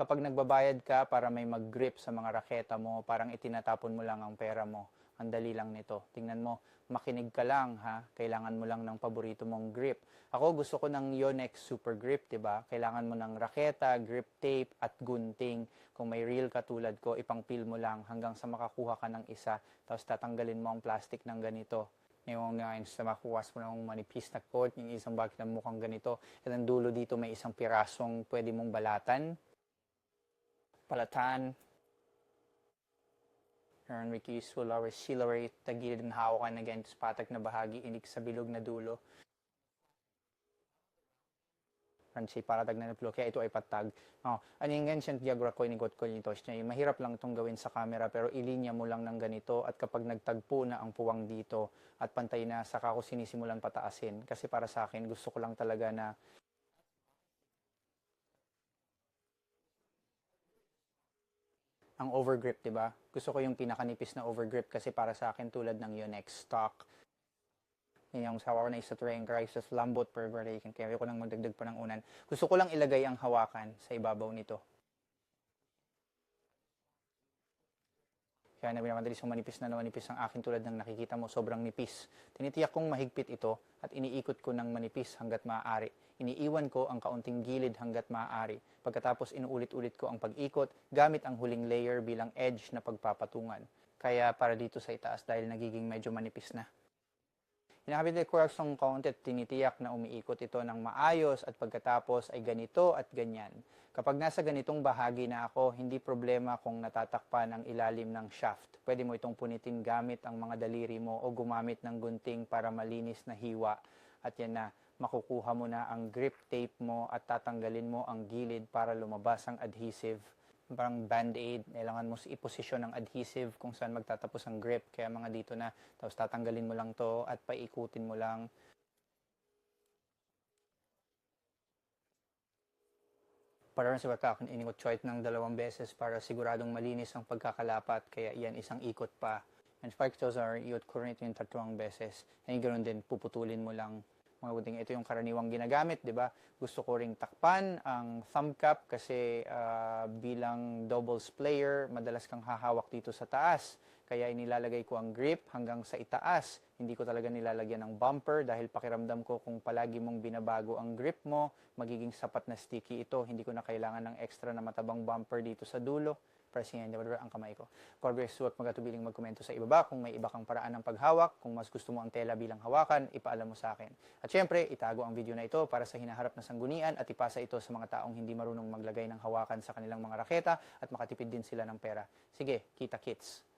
kapag nagbabayad ka para may mag-grip sa mga raketa mo, parang itinatapon mo lang ang pera mo. Ang dali lang nito. Tingnan mo, makinig ka lang ha. Kailangan mo lang ng paborito mong grip. Ako gusto ko ng Yonex Super Grip, 'di ba? Kailangan mo ng raketa, grip tape at gunting. Kung may reel katulad ko, ipang-peel mo lang hanggang sa makakuha ka ng isa. Tapos tatanggalin mo ang plastic ng ganito. Yung uh, sa makuwas mo ng manipis na coat, yung isang bakit na mukhang ganito. At ang dulo dito may isang pirasong pwede mong balatan. Palatan. Turn with useful or accelerate, tagilid ng hawakan against patag na bahagi, inig sa bilog na dulo. Franci para tag na naplo, kaya ito ay patag. Oh, ano yung ancient diagram ko, inigot ko nito niya. Mahirap lang itong gawin sa camera, pero ilinya mo lang ng ganito at kapag nagtagpo na ang puwang dito at pantay na, saka ko sinisimulan pataasin. Kasi para sa akin, gusto ko lang talaga na ang overgrip, 'di ba? Gusto ko yung pinakanipis na overgrip kasi para sa akin tulad ng Yonex stock. Yan yung sawa ko na isa train crisis lambot perforation kaya ko nang magdagdag pa ng unan. Gusto ko lang ilagay ang hawakan sa ibabaw nito. Kaya na binamadali sa manipis na manipis ang akin tulad ng nakikita mo, sobrang nipis. Tinitiyak kong mahigpit ito at iniikot ko ng manipis hanggat maaari. Iniiwan ko ang kaunting gilid hanggat maaari. Pagkatapos inuulit-ulit ko ang pag-ikot gamit ang huling layer bilang edge na pagpapatungan. Kaya para dito sa itaas dahil nagiging medyo manipis na. Hinakabit ko ang konti at tinitiyak na umiikot ito ng maayos at pagkatapos ay ganito at ganyan. Kapag nasa ganitong bahagi na ako, hindi problema kung natatakpan ang ilalim ng shaft. Pwede mo itong punitin gamit ang mga daliri mo o gumamit ng gunting para malinis na hiwa. At yan na, makukuha mo na ang grip tape mo at tatanggalin mo ang gilid para lumabas ang adhesive parang band-aid, kailangan mo iposisyon ng adhesive kung saan magtatapos ang grip. Kaya mga dito na, tapos tatanggalin mo lang to at paikutin mo lang. Para sa pagkakon, inikot choit ng dalawang beses para siguradong malinis ang pagkakalapat. Kaya iyan isang ikot pa. And spike toes are iot ko rin ito yung tatlong beses. And ganoon din, puputulin mo lang mga gunting. Ito yung karaniwang ginagamit, di ba? Gusto ko ring takpan ang thumb cap kasi uh, bilang doubles player, madalas kang hahawak dito sa taas. Kaya inilalagay ko ang grip hanggang sa itaas. Hindi ko talaga nilalagyan ng bumper dahil pakiramdam ko kung palagi mong binabago ang grip mo, magiging sapat na sticky ito. Hindi ko na kailangan ng extra na matabang bumper dito sa dulo and whatever ang kamay ko. Progress, huwag magatubiling magkomento sa ibaba kung may iba kang paraan ng paghawak. Kung mas gusto mo ang tela bilang hawakan, ipaalam mo sa akin. At syempre, itago ang video na ito para sa hinaharap na sanggunian at ipasa ito sa mga taong hindi marunong maglagay ng hawakan sa kanilang mga raketa at makatipid din sila ng pera. Sige, kita kits!